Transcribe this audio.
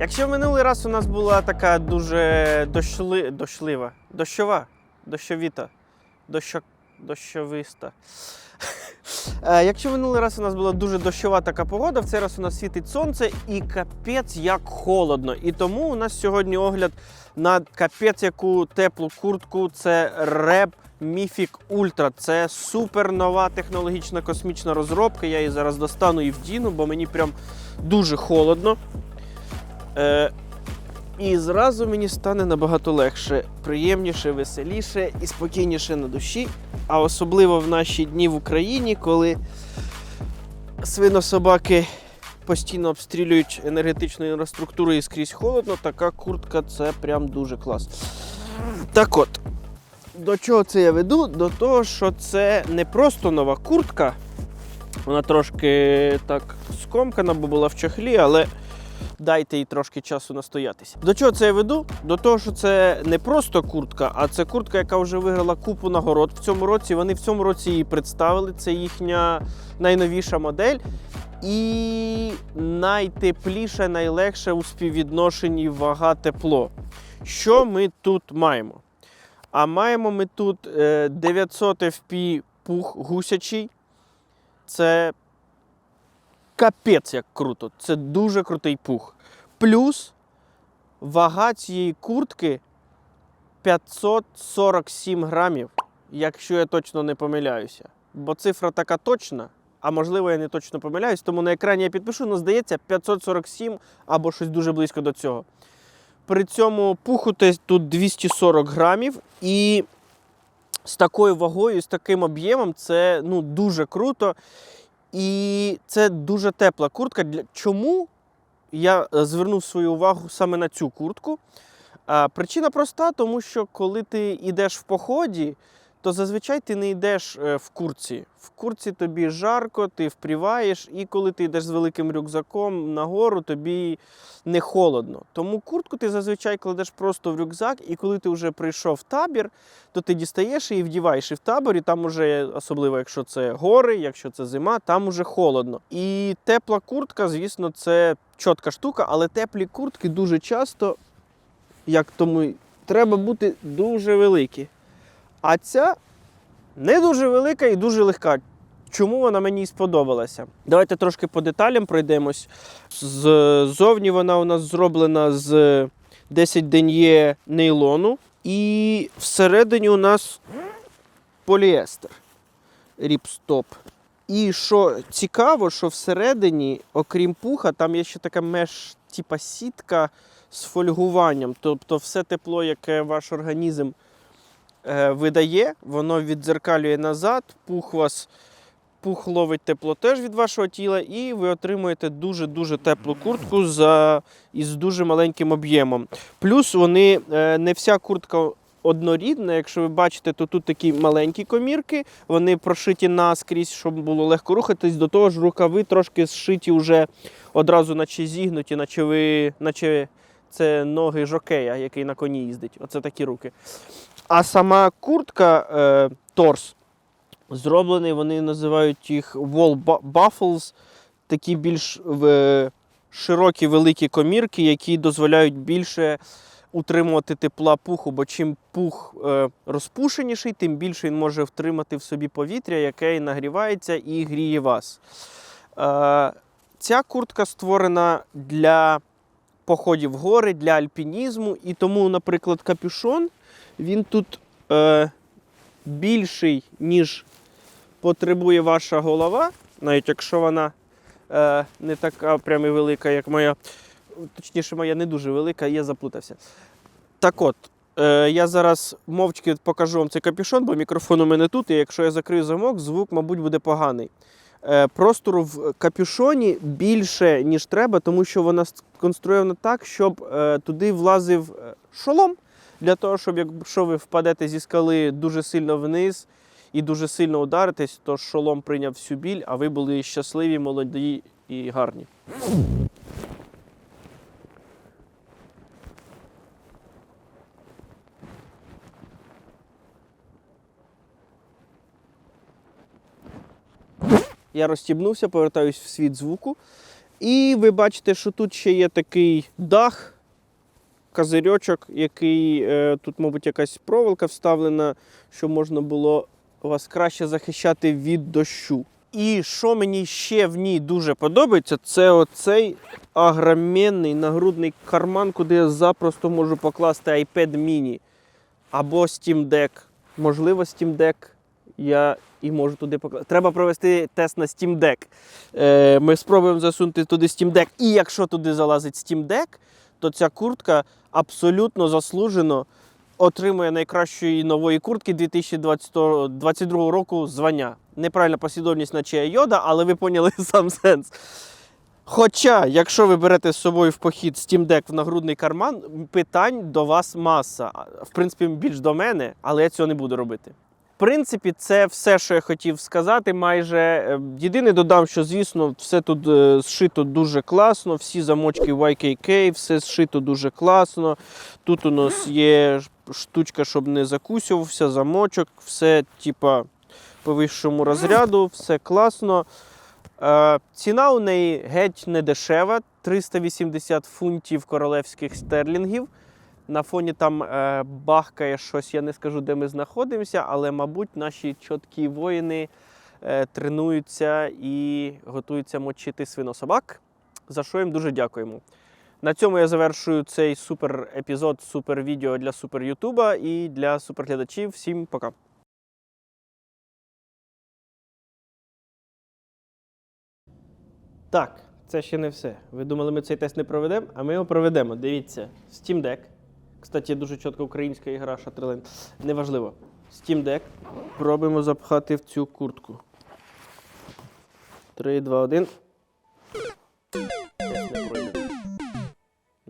Якщо минулий раз у нас була така дуже дощли... дощлива, дощова, дощовіта, дощо... дощовиста. Е, Якщо минулий раз у нас була дуже дощова така погода, в цей раз у нас світить сонце і капець як холодно. І тому у нас сьогодні огляд на капець яку теплу куртку. Це Reb Mythic Ultra. Це супер нова технологічна космічна розробка. Я її зараз достану і вдіну, бо мені прям дуже холодно. Е, і зразу мені стане набагато легше, приємніше, веселіше і спокійніше на душі. А особливо в наші дні в Україні, коли свинособаки постійно обстрілюють енергетичну інфраструктуру і скрізь холодно, така куртка це прям дуже клас. Так от, до чого це я веду? До того, що це не просто нова куртка. Вона трошки так скомкана, бо була в чохлі, але дайте їй трошки часу настоятися. До чого це я веду? До того, що це не просто куртка, а це куртка, яка вже виграла купу нагород в цьому році. Вони в цьому році її представили. Це їхня найновіша модель. І найтепліше, найлегше у співвідношенні вага-тепло. Що ми тут маємо? А маємо ми тут е, 900 FP пух гусячий. Це капець як круто. Це дуже крутий пух. Плюс вага цієї куртки 547 грамів, якщо я точно не помиляюся. Бо цифра така точна, а можливо, я не точно помиляюсь, тому на екрані я підпишу, але здається 547 або щось дуже близько до цього. При цьому пуху тут 240 грамів, і з такою вагою, з таким об'ємом це ну, дуже круто. І це дуже тепла куртка. Чому я е, звернув свою увагу саме на цю куртку? Причина проста, тому що коли ти йдеш в поході, то зазвичай ти не йдеш е, в курці. В курці тобі жарко, ти впріваєш, і коли ти йдеш з великим рюкзаком нагору, тобі не холодно. Тому куртку ти зазвичай кладеш просто в рюкзак, і коли ти вже прийшов в табір, то ти дістаєш і вдіваєш і в таборі. Там уже, особливо якщо це гори, якщо це зима, там уже холодно. І тепла куртка, звісно, це чітка штука, але теплі куртки дуже часто, як тому, треба бути дуже великі. А ця не дуже велика і дуже легка. Чому вона мені сподобалася? Давайте трошки по деталям пройдемось. Ззовні вона у нас зроблена з 10 ден'є нейлону. І всередині у нас поліестер. Ріпстоп. І що цікаво, що всередині, окрім пуха, там є ще така меж, типа сітка з фольгуванням. Тобто все тепло, яке ваш організм видає, воно віддзеркалює назад, пух вас. Пух ловить тепло теж від вашого тіла, і ви отримуєте дуже-дуже теплу куртку за, із дуже маленьким об'ємом. Плюс вони е, не вся куртка однорідна. Якщо ви бачите, то тут такі маленькі комірки, вони прошиті наскрізь, щоб було легко рухатись. До того ж, рукави трошки зшиті вже одразу, наче зігнуті, наче ви, наче це ноги жокея, який на коні їздить. Оце такі руки. А сама куртка, е, торс, зроблений, вони називають їх wall bu- buffles, такі більш в, широкі великі комірки, які дозволяють більше утримувати тепла пуху, бо чим пух е, розпушеніший, тим більше він може втримати в собі повітря, яке і нагрівається і гріє вас. Е, ця куртка створена для походів в гори, для альпінізму, і тому, наприклад, капюшон він тут е, більший, ніж потребує ваша голова, навіть якщо вона е, не така прям і велика, як моя. Точніше, моя не дуже велика, я заплутався. Так от, е, я зараз мовчки покажу вам цей капюшон, бо мікрофон у мене тут, і якщо я закрию замок, звук, мабуть, буде поганий. Е, простору в капюшоні більше, ніж треба, тому що вона сконструйована так, щоб е, туди влазив е, шолом. Для того, щоб якщо ви впадете зі скали дуже сильно вниз і дуже сильно ударитесь, то шолом прийняв всю біль, а ви були щасливі, молоді і гарні. Я розстібнувся, повертаюсь в світ звуку. І ви бачите, що тут ще є такий дах, козирьочок, який е, тут, мабуть, якась проволока вставлена, щоб можна було вас краще захищати від дощу. І що мені ще в ній дуже подобається, це оцей агроменний нагрудний карман, куди я запросто можу покласти iPad mini або Steam Deck. Можливо, Steam Deck я і можу туди покласти. Треба провести тест на Steam Deck. Е, ми спробуємо засунути туди Steam Deck. І якщо туди залазить Steam Deck, то ця куртка абсолютно заслужено отримує найкращої нової куртки 2022 року звання. Неправильна послідовність наче йода, але ви поняли сам сенс. Хоча, якщо ви берете з собою в похід Steam Deck в нагрудний карман, питань до вас маса. В принципі, більш до мене, але я цього не буду робити. Принципі, це все, що я хотів сказати. Майже Е, єдине додам, що звісно, все тут е, зшито дуже класно. Всі замочки YKK, все зшито дуже класно. Тут у нас є штучка, щоб не закусювався, замочок, все типа по вищому розряду, все класно. Е, ціна у неї геть не дешева 380 фунтів королевських стерлінгів. На фоні там е, бахкає щось, я не скажу, де ми знаходимося, але, мабуть, наші чіткі воїни е, тренуються і готуються мочити свинособак, за що їм дуже дякуємо. На цьому я завершую цей супер епізод, супер відео для супер Ютуба і для суперглядачів. Всім пока. Так, це ще не все. Ви думали, ми цей тест не проведемо, а ми його проведемо. Дивіться, Steam Deck. Кстати, дуже чітко українська ігра Шатрилен. Неважливо. Steam Deck. Пробуємо запхати в цю куртку. 3, 2, 1.